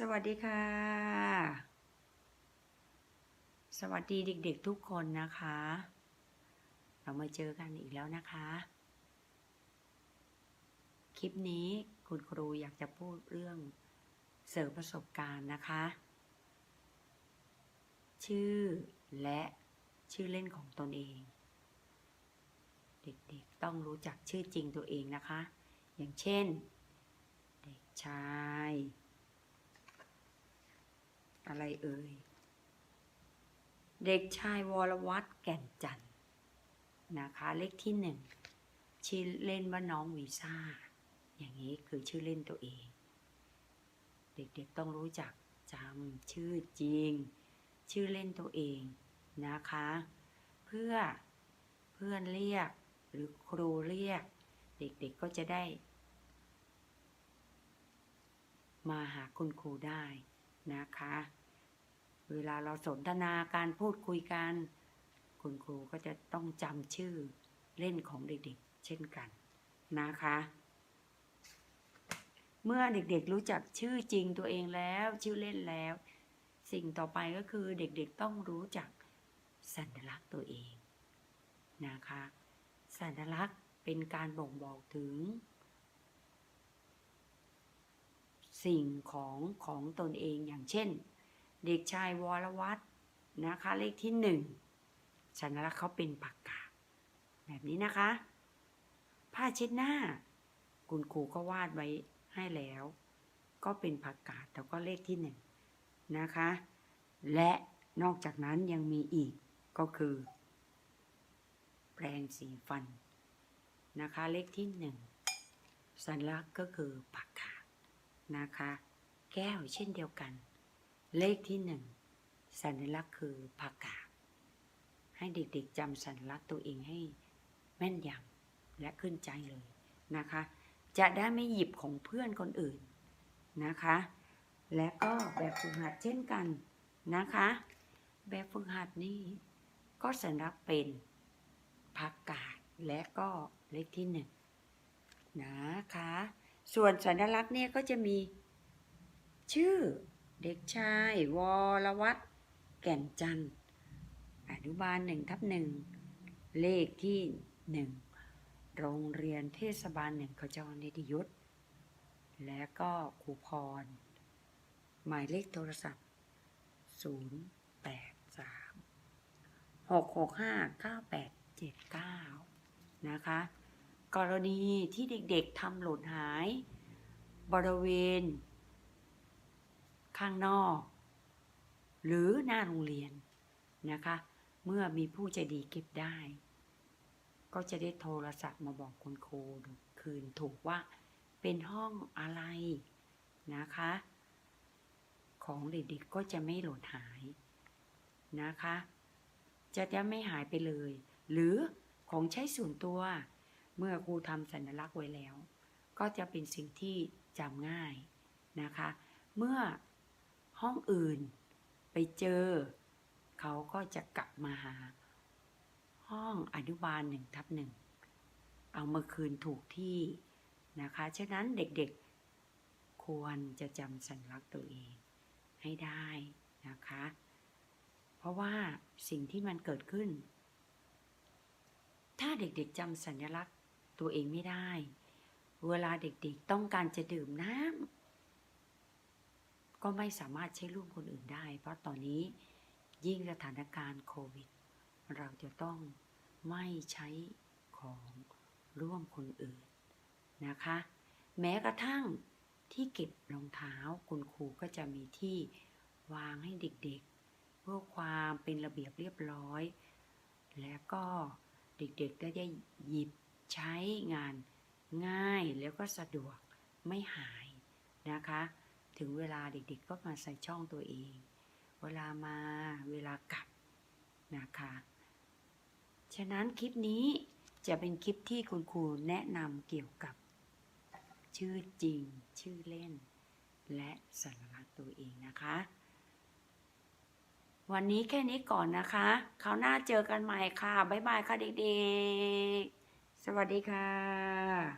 สวัสดีค่ะ สวัสดีเด็กๆทุกคนนะคะ เรามาเจอกันอีกแล้วนะคะ คลิปนี้คุณครูอยากจะพูดเรื่องเสริมประสบการณ์นะคะ ชื่อและชื่อเล่นของตนเอง เด็กๆต้องรู้จักชื่อจริงตัวเองนะคะ อย่างเช่น เด็กชาย อะไรเอ่ย เด็กชายวรวัตรแก่นจันทร์นะคะเลขที่หนึ่งชื่อเล่นว่าน้องวีซ่า อย่างนี้คือชื่อเล่นตัวเอง เด็กๆต้องรู้จักจำชื่อจริง ชื่อเล่นตัวเองนะคะ เพื่อเพื่อนเรียกหรือครูเรียก เด็กๆก็จะได้ มาหาคุณครูได้นะคะ เวลาเราสนทนาการพูดคุยกัน คุณครูก็จะต้องจำชื่อเล่นของเด็กๆ เช่นกันนะคะ เมื่อเด็กๆรู้จักชื่อจริงตัวเองแล้วชื่อเล่นแล้ว สิ่งต่อไปก็คือเด็กๆต้องรู้จักสัญลักษณ์ตัวเองนะคะ สัญลักษณ์เป็นการบ่งบอกถึง สิ่งของของตนเองอย่างเช่น เด็กชายวรวัตรนะคะเลขที่หนึ่งสัญลักษณ์เขาเป็นปากกาแบบนี้นะคะ ผ้าเช็ดหน้า คุณครูก็วาดไว้ให้แล้ว ก็เป็นผักกาดแล้วก็เลขที่หนึ่งนะคะ และนอกจากนั้นยังมีอีกก็คือ แปรงสีฟันนะคะ เลขที่หนึ่งสัญลักษณ์ก็คือปากกานะคะ แก้วเช่นเดียวกัน เลขที่หนึ่งสัญลักษณ์คือผักกาดให้เด็กๆจำสัญลักษณ์ตัวเองให้แม่นยำและขึ้นใจเลยนะคะ จะได้ไม่หยิบของเพื่อนคนอื่นนะคะ และก็แบบฝึกหัดเช่นกันนะคะ แบบฝึกหัดนี่ก็สัญลักษณ์เป็นผักกาดและก็เลขที่หนึ่งนะคะ ส่วนสัญลักษณ์เนี่ยก็จะมีชื่อ เด็กชายวรวัตรแก่นจันทร์อนุบาลหนึ่งทับหนึ่งเลขที่หนึ่งโรงเรียนเทศบาลหนึ่งขจรนิติยุทธและก็ครูพร หมายเลขโทรศัพท์ 0 8 3 6 6 5 9 8 7 9 นะคะ กรณีที่เด็กๆทำหล่นหาย บริเวณ ข้างนอก หรือหน้าโรงเรียนนะคะ เมื่อมีผู้ใจดีเก็บได้ ก็จะได้โทรศัพท์มาบอกคุณครูคืนถูกว่าเป็นห้องอะไรนะคะ ของเด็กๆก็จะไม่หล่นหายนะคะ จะจะไม่หายไปเลย หรือของใช้ส่วนตัว เมื่อครูทำสัญลักษณ์ไว้แล้ว ก็จะเป็นสิ่งที่จำง่ายนะคะ เมื่อ ห้องอื่น ไปเจอ เขาก็จะกลับมาหา ห้องอนุบาลหนึ่งทับหนึ่งเอามาคืนถูกที่นะคะ ฉะนั้นเด็กๆ ควรจะจำสัญลักษณ์ตัวเองให้ได้นะคะ เพราะว่าสิ่งที่มันเกิดขึ้น ถ้าเด็กๆจำสัญลักษณ์ตัวเองไม่ได้ เวลาเด็กๆต้องการจะดื่มน้ำ ก็ไม่สามารถใช้ร่วมคนอื่นได้ เพราะตอนนี้ยิ่งสถานการณ์โควิด เราจะต้องไม่ใช้ของร่วมคนอื่นนะคะ แม้กระทั่งที่เก็บรองเท้าคุณครูก็จะมีที่วางให้เด็กๆ เพื่อความเป็นระเบียบเรียบร้อย และก็เด็กๆก็ได้หยิบใช้งานง่ายแล้วก็สะดวกไม่หายนะคะ ถึงเวลาเด็กๆก็มาใส่ช่องตัวเอง เวลามาเวลากลับนะคะ ฉะนั้นคลิปนี้จะเป็นคลิปที่คุณครูแนะนำเกี่ยวกับ ชื่อจริง ชื่อเล่น และสัญลักษณ์ตัวเองนะคะ วันนี้แค่นี้ก่อนนะคะคราวหน้าเจอกันใหม่ค่ะ บ๊ายบายค่ะเด็กๆ สวัสดีค่ะ